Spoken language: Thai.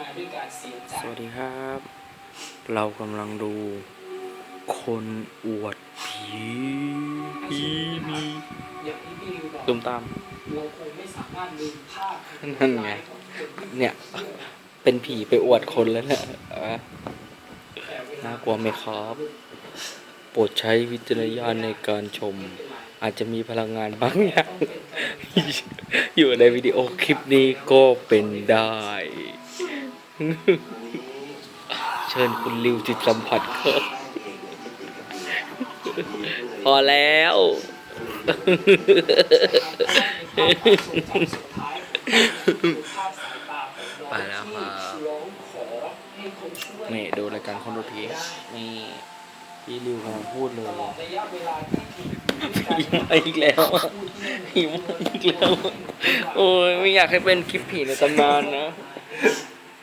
มาด้วยการเสียใจสวัสดีครับ เรากำลังดู คนอวดผีผีมีอย่างที่พี่ริวบอกตุ้มตามเราคงไม่สามารถลืมภาพนั่นไง เนี่ย เป็นผีไปอวดคนแล้วเนี่ยอะน่ากลัวไหมครับ โปรดใช้วิจารณญาณในการชม อาจจะมีพลังงานบางอย่างอยู่ในวิดีโอคลิปนี้ก็เป็นได้ เชิญคุณริวจิตสัมผัสครับพอแล้วไปแล้วครับนี่ดูรายการคนดูผีนี่พี่ริวกำลังพูดเลยตลอดระยะเวลาที่ผีมาอีกแล้วอะผีมาอีกแล้ว โอ้ยไม่อยากให้เป็นคลิปผีในตำนานนะ